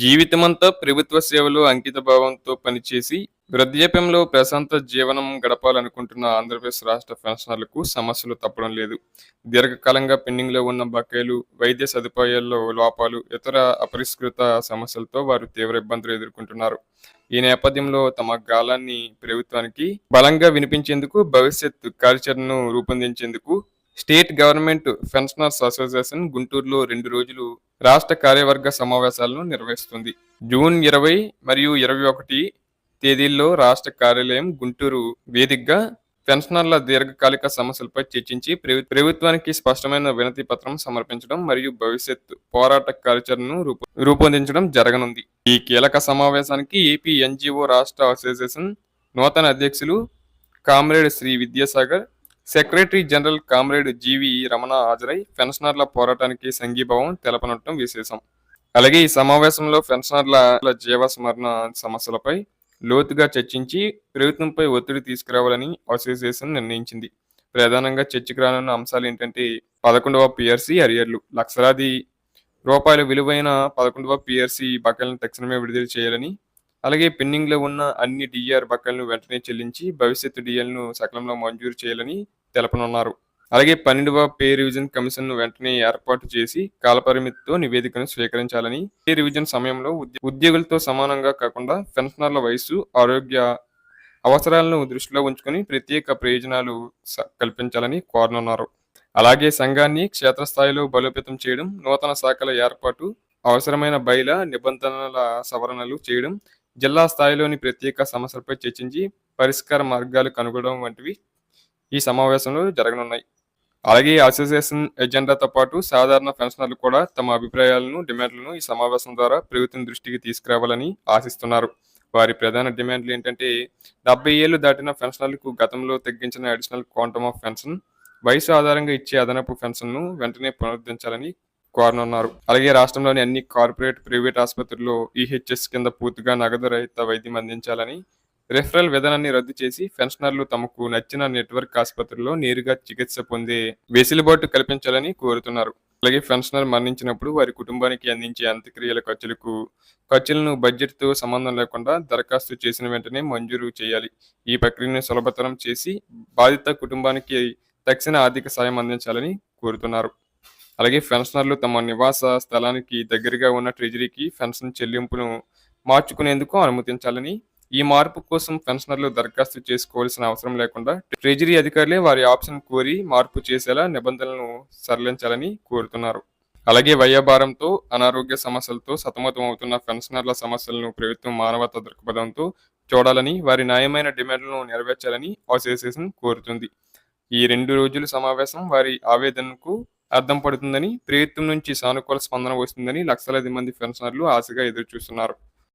జీవితమంతా ప్రభుత్వ సేవలో అంకితభావంతో పనిచేసి వృద్ధాప్యంలో ప్రశాంత జీవనం గడపాలనుకుంటున్న ఆంధ్రప్రదేశ్ రాష్ట్ర పెన్షనర్లకు సమస్యలు తప్పడం లేదు. దీర్ఘకాలంగా పెండింగ్లో ఉన్న బకాయిలు వైద్య సదుపాయాల్లో లోపాలు ఇతర అపరిష్కృత సమస్యలతో వారు తీవ్ర ఇబ్బందులు ఎదుర్కొంటున్నారు. ఈ నేపథ్యంలో తమ గాలాన్ని ప్రభుత్వానికి బలంగా వినిపించేందుకు భవిష్యత్ కార్యాచరణను రూపొందించేందుకు స్టేట్ గవర్నమెంట్ పెన్షనర్స్ అసోసియేషన్ గుంటూరులో రెండు రోజులు రాష్ట్ర కార్యవర్గ సమావేశాలను నిర్వహిస్తుంది. జూన్ ఇరవై మరియు ఇరవై ఒకటి తేదీల్లో రాష్ట్ర కార్యాలయం గుంటూరు వేదికగా పెన్షనర్ల దీర్ఘకాలిక సమస్యలపై చర్చించి ప్రభుత్వానికి స్పష్టమైన వినతి పత్రం సమర్పించడం మరియు భవిష్యత్ పోరాట కార్యాచరణను రూపొందించడం జరగనుంది. ఈ కీలక సమావేశానికి ఏపీ ఎన్జిఓ రాష్ట్ర అసోసియేషన్ నూతన అధ్యక్షులు comrade Shri Vidyasagar secretary general comrade G V Ramana హాజరై పెన్షనర్ల పోరాటానికి సంఘీభావం తెలపనటం విశేషం. అలాగే ఈ సమావేశంలో పెన్షనర్ల జీవస్మరణ సమస్యలపై లోతుగా చర్చించి ప్రభుత్వంపై ఒత్తిడి తీసుకురావాలని అసోసియేషన్ నిర్ణయించింది. ప్రధానంగా చర్చకు రానున్న అంశాలు ఏంటంటే పదకొండవ పిఆర్సీ అరియర్లు. లక్షలాది రూపాయల విలువైన పదకొండవ పిఆర్సీ బకాయిలను తక్షణమే విడుదల చేయాలని అలాగే పెండింగ్లో ఉన్న అన్ని డిఆర్ బకాయిలను వెంటనే చెల్లించి భవిష్యత్తు డిఎల్ను సకాలంలో మంజూరు చేయాలని తెలపనున్నారు. అలాగే పన్నెండవ పే రివిజన్ కమిషన్ను వెంటనే ఏర్పాటు చేసి కాలపరిమితితో నివేదికను స్వీకరించాలని పే రివిజన్ సమయంలో ఉద్య- ఉద్యోగులతో సమానంగా కాకుండా పెన్షనర్ల వయసు ఆరోగ్య అవసరాలను దృష్టిలో ఉంచుకొని ప్రత్యేక ప్రయోజనాలు స- కల్పించాలని కోరనున్నారు. అలాగే సంఘాన్ని క్షేత్రస్థాయిలో బలోపేతం చేయడం నూతన శాఖల ఏర్పాటు అవసరమైన బయల నిబంధనల సవరణలు చేయడం జిల్లా స్థాయిలోని ప్రత్యేక సమస్యలపై చర్చించి పరిష్కార మార్గాలు కనుగొనడం వంటివి ఈ సమావేశంలో జరగనున్నాయి. అలాగే అసోసియేషన్ ఎజెండాతో పాటు సాధారణ పెన్షనర్లు కూడా తమ అభిప్రాయాలను డిమాండ్లను ఈ సమావేశం ద్వారా ప్రభుత్వం దృష్టికి తీసుకురావాలని ఆశిస్తున్నారు. వారి ప్రధాన డిమాండ్లు ఏంటంటే డెబ్బై ఏళ్ళు దాటిన పెన్షనర్లకు గతంలో తగ్గించిన అడిషనల్ క్వాంటమ్ ఆఫ్ పెన్షన్ వయసు ఆధారంగా ఇచ్చే అదనపు పెన్షన్ను వెంటనే పునరుద్ధరించాలని కోరనున్నారు అలాగే రాష్ట్రంలోని అన్ని కార్పొరేట్ ప్రైవేట్ ఆసుపత్రుల్లో ఈహెచ్ఎస్ కింద పూర్తిగా నగదు రహిత వైద్యం అందించాలని రెఫరల్ విధానాన్ని రద్దు చేసి పెన్షనర్లు తమకు నచ్చిన నెట్వర్క్ ఆసుపత్రుల్లో నేరుగా చికిత్స పొందే వెసులుబాటు కల్పించాలని కోరుతున్నారు. అలాగే పెన్షనర్ మరణించినప్పుడు వారి కుటుంబానికి అందించే అంత్యక్రియల ఖర్చులకు ఖర్చులను బడ్జెట్తో సంబంధం లేకుండా దరఖాస్తు చేసిన వెంటనే మంజూరు చేయాలి. ఈ ప్రక్రియను సులభతరం చేసి బాధిత కుటుంబానికి తక్షణ ఆర్థిక సాయం అందించాలని కోరుతున్నారు. అలాగే పెన్షనర్లు తమ నివాస స్థలానికి దగ్గరగా ఉన్న ట్రెజరీకి పెన్షన్ చెల్లింపును మార్చుకునేందుకు అనుమతించాలని ఈ మార్పు కోసం పెన్షనర్లు దరఖాస్తు చేసుకోవాల్సిన అవసరం లేకుండా ట్రెజరీ అధికారులే వారి ఆప్షన్ కోరి మార్పు చేసేలా నిబంధనలను సరళించాలని కోరుతున్నారు. అలాగే వయోభారంతో అనారోగ్య సమస్యలతో సతమతం అవుతున్న పెన్షనర్ల సమస్యలను ప్రభుత్వం మానవతా దృక్పథంతో చూడాలని వారి న్యాయమైన డిమాండ్లను నెరవేర్చాలని అసోసియేషన్ కోరుతుంది. ఈ రెండు రోజుల సమావేశం వారి ఆవేదనకు అర్థం పడుతుందని ప్రభుత్వం నుంచి సానుకూల స్పందన వస్తుందని లక్షలాది మంది పెన్షనర్లు ఆశగా ఎదురు చూస్తున్నారు